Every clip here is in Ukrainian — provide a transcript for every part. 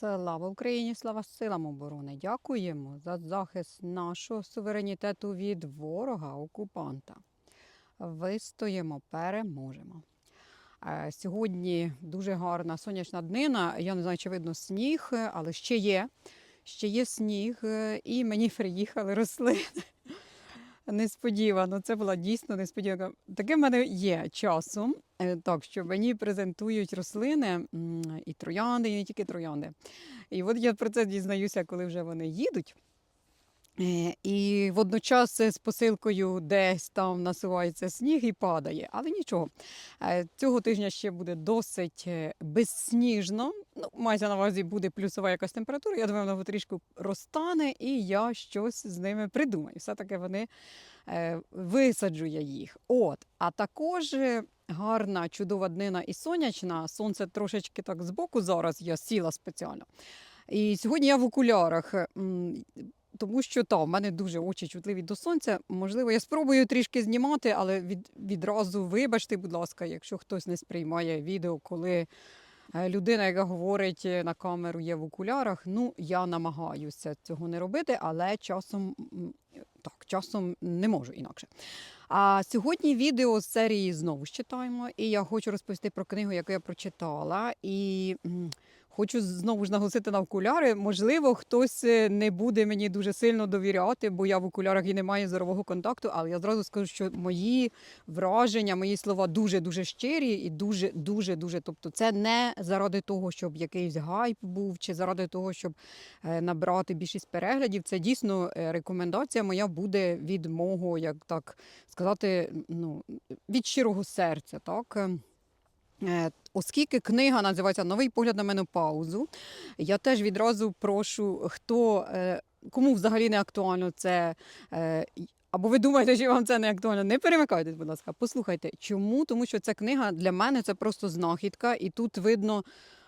Слава Україні, слава силам оборони. Дякуємо за захист нашого суверенітету від ворога, окупанта. Вистоїмо, переможемо. Е, Сьогодні дуже гарна сонячна днина. Я не знаю, чи видно сніг, але ще є. Ще є сніг, е, і мені приїхали рослини. Несподівано, це була дійсно несподіванка. Таке в мене є часом, е, так що мені презентують рослини і троянди, і не тільки троянди. І от я про це дізнаюся, коли вже вони їдуть. Е, І водночас з посилкою десь там насувається сніг і падає. Але нічого, Е, цього тижня ще буде досить е, безсніжно. Ну, мається на увазі буде плюсова якась температура. Я думаю, воно трішки розтане, і я щось з ними придумаю. Все-таки вони висаджу я їх. От, а також. Гарна, чудова днина і сонячна. Сонце трошечки так збоку зараз я сіла спеціально. І сьогодні я в окулярах. Тому що та, в мене дуже очі чутливі до сонця. Можливо, я спробую трішки знімати, але від, відразу вибачте, будь ласка, якщо хтось не сприймає відео, коли е, людина, яка говорить е, на камеру, є в окулярах. Ну, я намагаюся цього не робити, але часом так, часом не можу інакше. А сьогодні відео з серії знову читаємо, і я хочу розповісти про книгу, яку я прочитала. І Хочу знову ж наголосити на окуляри. Можливо, хтось е, не буде мені дуже сильно довіряти, бо я в окулярах і не маю зорового контакту. Але я зразу скажу, що мої враження, мої слова дуже дуже щирі і дуже, дуже, дуже. Тобто, це не заради того, щоб якийсь гайп був, чи заради того, щоб е, набрати більшість переглядів. Це дійсно е, рекомендація моя буде від мого, як так сказати, ну від щирого серця. Так. Е, Оскільки книга називається Новий погляд на менопаузу, я теж відразу прошу, хто е, кому взагалі не актуально це. е, Або ви думаєте, що вам це не актуально? Не перемикайтесь, будь ласка, послухайте. Чому? Тому що ця книга для мене це просто знахідка, і тут видно.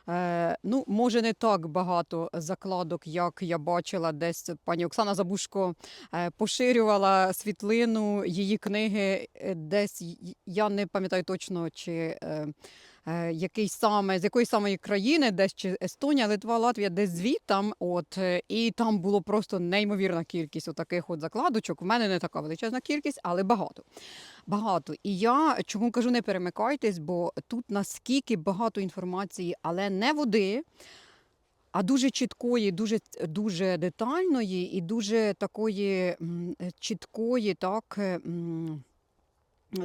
Е, ну, може, не так багато закладок, як я бачила, десь пані Оксана Забушко е, поширювала світлину її книги. е, Десь я не пам'ятаю точно, чи який саме з якої самої країни, десь чи Естонія, Литва, Латвія, десь звідтам. От е, і там було просто неймовірна кількість отаких от закладочок. У мене не така величезна кількість, але багато. Багато. І я чому кажу, не перемикайтесь, бо тут наскільки багато інформації, але не води. А дуже чіткої, дуже, дуже детальної і дуже такої е, чіткої, так, е,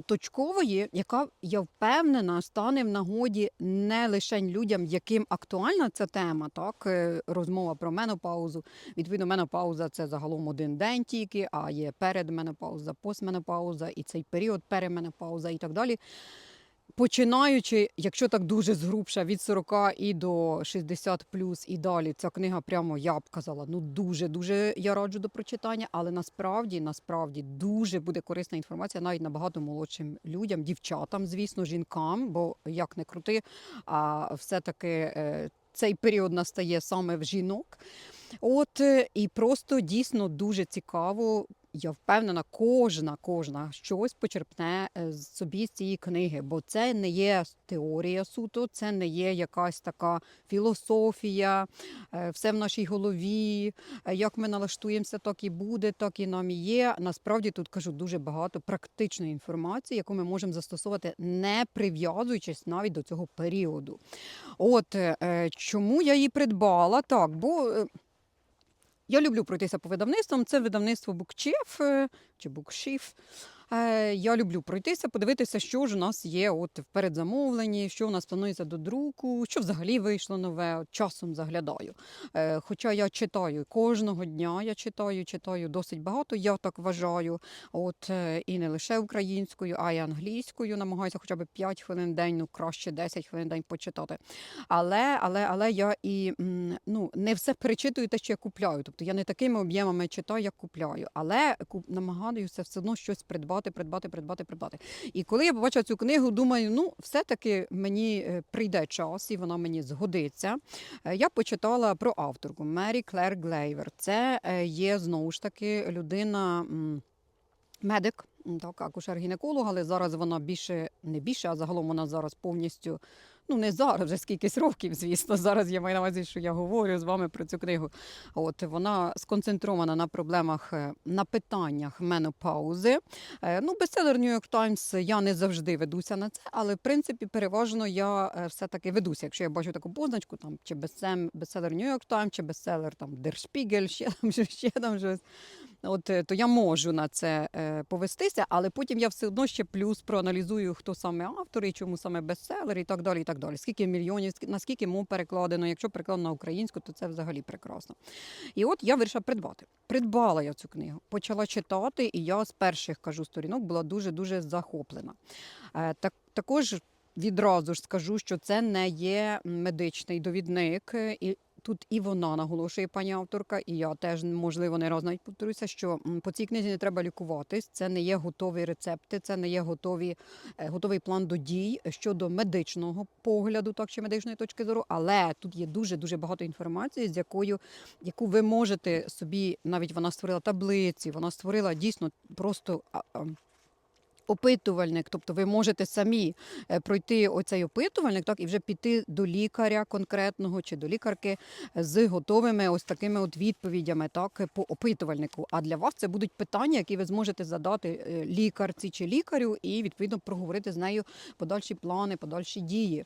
точкової, яка, я впевнена, стане в нагоді не лише людям, яким актуальна ця тема, так, е, розмова про менопаузу. Відповідно, менопауза це загалом один день тільки, а є передменопауза, постменопауза і цей період переменопауза і так далі. Починаючи, якщо так дуже згрубша, від 40 і до 60 плюс і далі, ця книга прямо я б казала, ну дуже дуже я раджу до прочитання, але насправді, насправді дуже буде корисна інформація навіть набагато молодшим людям, дівчатам, звісно, жінкам, бо як не крути, а все-таки е, цей період настає саме в жінок. От е, і просто дійсно дуже цікаво. Я впевнена, кожна, кожна щось почерпне е, собі з цієї книги, бо це не є теорія суто, це не є якась така філософія, е, все в нашій голові. е, Як ми налаштуємося, так і буде, так і нам і є. Насправді тут кажу дуже багато практичної інформації, яку ми можемо застосувати, не прив'язуючись навіть до цього періоду. От чому я її придбала? Так, бо. Я люблю пройтися по видавництвам. Це видавництво Букчеф е, чи Букшіф. Е, Я люблю пройтися, подивитися, що ж у нас є от в передзамовленні, що у нас планується до друку, що взагалі вийшло нове. Часом заглядаю. Е, Хоча я читаю кожного дня, я читаю, читаю досить багато, я так вважаю. От е, і не лише українською, а й англійською. Намагаюся хоча б 5 хвилин в день, ну краще 10 хвилин в день почитати. Але, але, але я і ну, не все перечитую те, що я купляю. Тобто я не такими об'ємами читаю, як купляю, але намагаюся все одно щось придбати, придбати, придбати, придбати. придбати. І коли я побачила цю книгу, думаю, ну все-таки мені е, прийде час і вона мені згодиться. Е, Я почитала про авторку Мері Клер Глейвер. Це е, є знову ж таки людина медик. так, акушер-гінеколог, але зараз вона більше, не більше, а загалом вона зараз повністю. Ну, не зараз, вже скількись років, звісно. Зараз я маю на увазі, що я говорю з вами про цю книгу. От вона сконцентрована на проблемах, е, на питаннях менопаузи. Е, Ну, бестселер New York Times я не завжди ведуся на це, але в принципі переважно я е, все-таки ведуся. Якщо я бачу таку позначку, там чи бестселер York Times, чи бестселер там Spiegel, ще там ще там щось. От е, то я можу на це е, повестися, але потім я все одно ще плюс проаналізую, хто саме автор і чому саме бестселер, і так далі. і так далі. Скільки мільйонів, наскільки мов перекладено. Якщо перекладено на українську, то це взагалі прекрасно. І от я вирішила придбати. Придбала я цю книгу, почала читати, і я з перших кажу сторінок була дуже дуже захоплена. Е, Так також відразу ж скажу, що це не є медичний довідник. І тут і вона наголошує, пані авторка, і я теж можливо не раз навіть повторюся, що по цій книзі не треба лікуватись. Це не є готові рецепти, це не є готові, е, готовий план до дій щодо медичного погляду, так чи медичної точки зору. Але тут є дуже дуже багато інформації, з якою яку ви можете собі, навіть вона створила таблиці, вона створила дійсно просто. Опитувальник, тобто ви можете самі е, пройти оцей опитувальник, так і вже піти до лікаря конкретного чи до лікарки з готовими ось такими от відповідями, так по опитувальнику. А для вас це будуть питання, які ви зможете задати е, лікарці чи лікарю, і відповідно проговорити з нею подальші плани, подальші дії.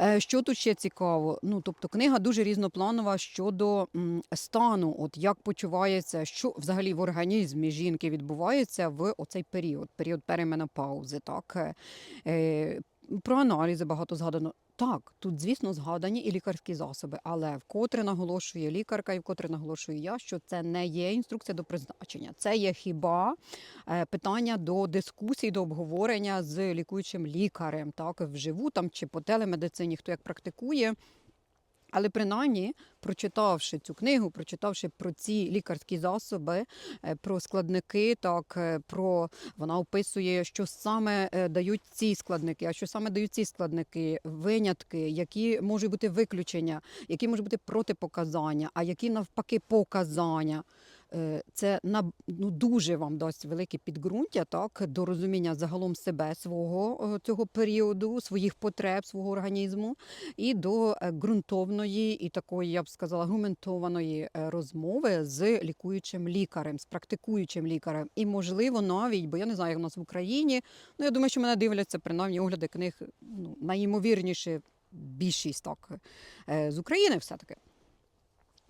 Е, Що тут ще цікаво? Ну, тобто, книга дуже різнопланова щодо стану, от як почувається, що взагалі в організмі жінки відбувається в оцей період, період переменопаузи. Так Е, е, про аналізи багато згадано. Так, тут, звісно, згадані і лікарські засоби, але вкотре наголошує лікарка, і вкотре наголошую я, що це не є інструкція до призначення. Це є хіба е, питання до дискусій, до обговорення з лікуючим лікарем, так вживу там чи по телемедицині, хто як практикує. Але принаймні, прочитавши цю книгу, прочитавши про ці лікарські засоби, е, про складники, так е, про вона описує, що саме е, дають ці складники, а що саме дають ці складники, винятки, які можуть бути виключення, які можуть бути протипоказання, а які навпаки показання. Е, Це на ну дуже вам дасть велике підґрунтя, так до розуміння загалом себе свого е, цього періоду, своїх потреб, свого організму, і до е, ґрунтовної і такої, я б сказала, аргументованої розмови з лікуючим лікарем, з практикуючим лікарем. І можливо навіть, бо я не знаю, як у нас в Україні. Ну я думаю, що мене дивляться принаймні огляди книг. Ну найімовірніше більшість так з України, все таки.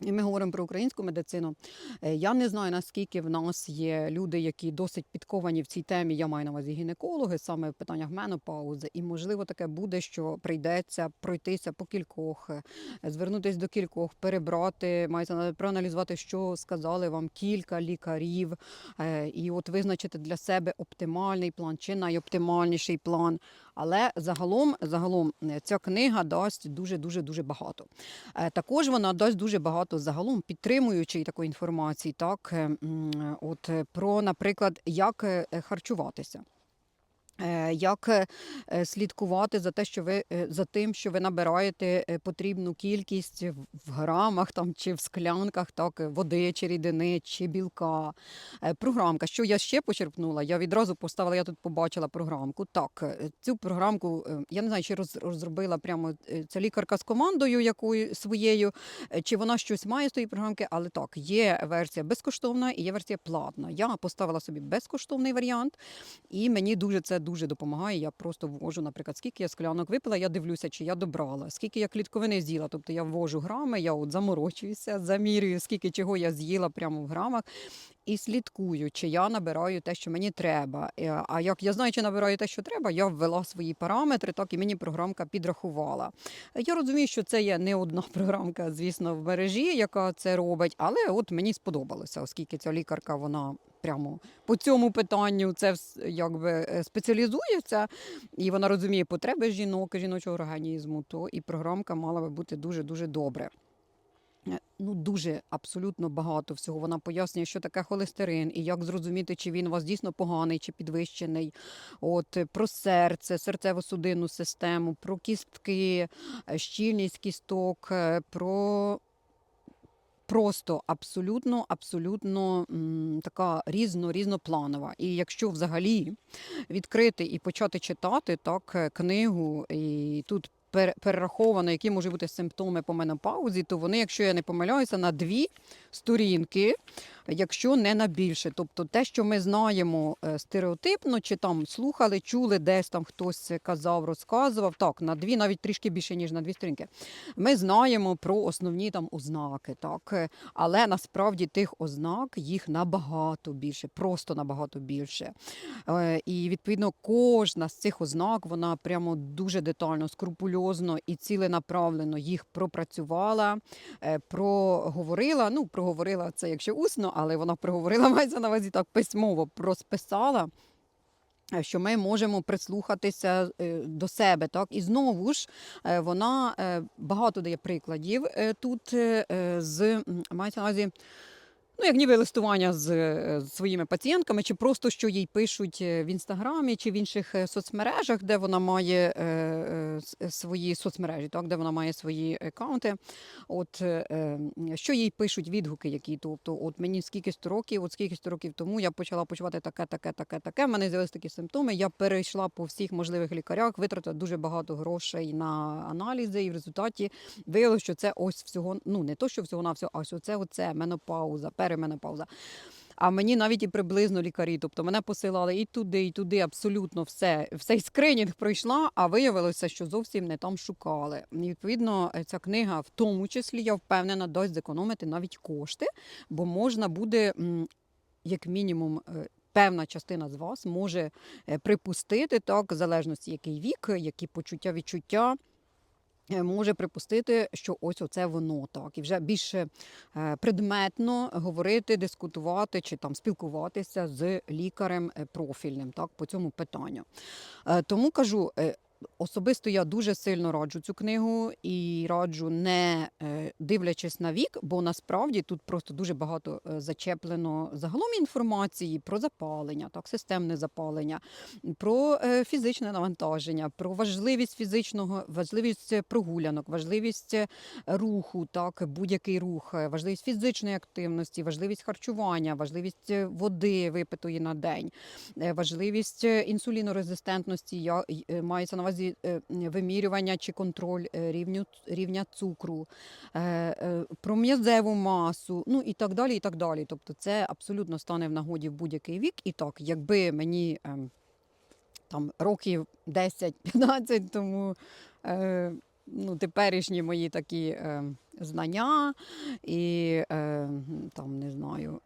І ми говоримо про українську медицину. Е, Я не знаю, наскільки в нас є люди, які досить підковані в цій темі. Я маю на увазі гінекологи, саме в питаннях менопаузи. І можливо таке буде, що прийдеться пройтися по кількох, е, звернутися до кількох, перебрати, мається на- проаналізувати, що сказали вам кілька лікарів, е, і от визначити для себе оптимальний план чи найоптимальніший план. Але загалом, загалом е, ця книга дасть дуже дуже дуже багато. Е, Також вона дасть дуже багато загалом підтримуючої такої інформації, так е, от про, наприклад, як харчуватися. Е, Як е, е, слідкувати за те, що ви за тим, що ви набираєте потрібну кількість в грамах там чи в склянках, так води чи рідини, чи білка. Програмка, що я ще почерпнула, я відразу поставила, я тут побачила програмку. Так, цю програмку я не знаю, чи розробила прямо ця лікарка з командою якою своєю, чи вона щось має з тої програмки, але так, є версія безкоштовна і є версія платна. Я поставила собі безкоштовний варіант, і мені дуже це дуже допомагає. Я просто ввожу, наприклад, скільки я склянок випила, я дивлюся, чи я добрала, скільки я клітковини з'їла. Тобто я ввожу грами, я от заморочуюся, замірюю, скільки чого я з'їла прямо в грамах. І слідкую, чи я набираю те, що мені треба. Е, А як я знаю, чи набираю те, що треба, я ввела свої параметри, так і мені програмка підрахувала. Я розумію, що це є не одна програмка, звісно, в мережі, яка це робить, але от мені сподобалося, оскільки ця лікарка вона прямо по цьому питанню це якби е, спеціалізується, і вона розуміє потреби жінок жіночого організму, то і програмка мала би бути дуже дуже добре. Е, Ну, дуже абсолютно багато всього. Вона пояснює, що таке холестерин, і як зрозуміти, чи він у вас дійсно поганий чи підвищений. От е, про серце, серцево-судинну систему, про кістки, щільність кісток, про просто абсолютно, абсолютно така різно, різнопланова. І якщо взагалі відкрити і почати читати так е, книгу, і тут пер- перераховано, які можуть бути симптоми по менопаузі, то вони, якщо я не помиляюся, на дві сторінки, якщо не на більше. Тобто те, що ми знаємо е, стереотипно, чи там слухали, чули, десь там хтось казав, розказував, так, на дві, навіть трішки більше, ніж на дві сторінки. Ми знаємо про основні там ознаки, так, е, але насправді тих ознак їх набагато більше, просто набагато більше. Е, І відповідно кожна з цих ознак вона прямо дуже детально, скрупульозно і ціленаправлено їх пропрацювала, проговорила. Ну, проговорила це якщо усно, але вона приговорила мається на увазі так письмово розписала. Що ми можемо прислухатися е, до себе, так і знову ж е, вона е, багато дає прикладів тут з мається на увазі Ну, як ніби листування з, е, з своїми пацієнтками, чи просто що їй пишуть е, в інстаграмі чи в інших е, соцмережах, де вона має е, е, свої соцмережі, так, де вона має свої аккаунти. От е, що їй пишуть відгуки, які тобто, от мені скільки сто років, от скільки сто років тому я почала почувати таке, таке, таке, таке. в мене з'явилися такі симптоми. Я перейшла по всіх можливих лікарях, витратила дуже багато грошей на аналізи, і в результаті виявилося, що це ось всього, ну не то, що всього на всього, а ось оце, оце менопауза, переменопауза. А мені навіть і приблизно лікарі, тобто мене посилали і туди, і туди, абсолютно все. Всей скринінг пройшла, а виявилося, що зовсім не там шукали. І відповідно, е, ця книга, в тому числі, я впевнена, дасть зекономити навіть кошти, бо можна буде, як мінімум, е, певна частина з вас може е, припустити так, в залежності який вік, які почуття, відчуття. Е, Може припустити, що ось оце воно так, і вже більше е, предметно говорити, дискутувати чи там спілкуватися з лікарем е, профільним так, по цьому питанню. Тому кажу, особисто я дуже сильно раджу цю книгу і раджу не е, дивлячись на вік, бо насправді тут просто дуже багато е, зачеплено загалом інформації про запалення, так, системне запалення, про е, фізичне навантаження, про важливість фізичного, важливість прогулянок, важливість руху, так, будь-який рух, важливість фізичної активності, важливість харчування, важливість води випитої на день, важливість інсулінорезистентності, я, мається на увазі е, вимірювання чи контроль е, рівню, рівня цукру, е, про м'язеву масу, ну і так далі. і так далі. Тобто це абсолютно стане в нагоді в будь-який вік. І так, якби мені ем, там років 10-15 тому. Ну, теперішні мої такі е, знання і е, там не знаю.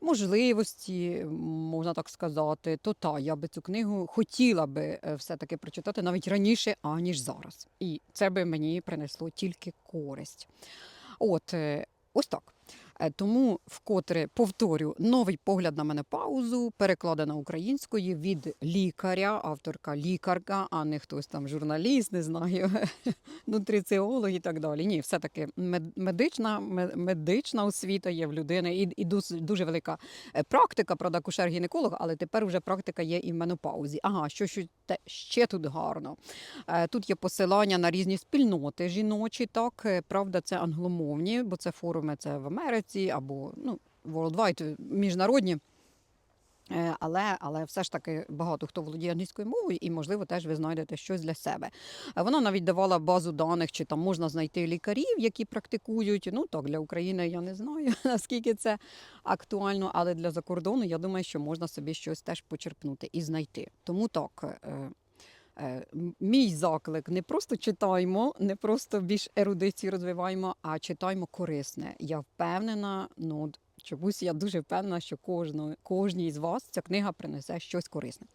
Можливості, можна так сказати, то та я би цю книгу хотіла би е, все-таки прочитати навіть раніше, аніж зараз. І це би мені принесло тільки користь. От, е, ось так. Е, Тому вкотре повторю новий погляд на менопаузу, перекладена українською від лікаря, авторка лікарка, а не хтось там журналіст, не знаю, нутриціолог і так далі. Ні, все-таки мед- медична, медична освіта є в людини і, і дуже велика е, практика, правда, акушер-гінеколог, але тепер вже практика є і в менопаузі. Ага, що, що те, ще тут гарно. Е, Тут є посилання на різні спільноти жіночі, так, правда, це англомовні, бо це форуми це в Америці або ну, worldwide, е, міжнародні. Е, Але, але все ж таки багато хто володіє англійською мовою, і, можливо, теж ви знайдете щось для себе. Е, Вона навіть давала базу даних, чи там можна знайти лікарів, які практикують. Ну так, для України я не знаю, наскільки це актуально, але для закордону я думаю, що можна собі щось теж почерпнути і знайти. Тому так. Е, Мій заклик не просто читаймо, не просто більш ерудицію розвиваємо, а читаймо корисне. Я впевнена, ну чомусь я дуже впевнена, що кожного, кожній з вас ця книга принесе щось корисне.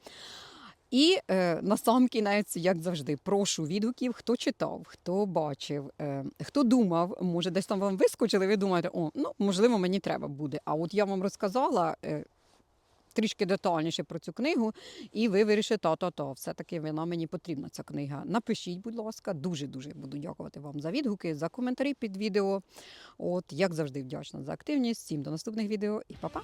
І е, на сам кінець, як завжди, прошу відгуків, хто читав, хто бачив, е, хто думав, може, десь там вам вискочили, ви думаєте, о, ну можливо, мені треба буде. А от я вам розказала. Е, Трішки детальніше про цю книгу, і ви вирішите, та-та-то, все-таки вона мені потрібна, ця книга. Напишіть, будь ласка, дуже-дуже буду дякувати вам за відгуки, за коментарі під відео. От, як завжди, вдячна за активність. Всім до наступних відео і па-па!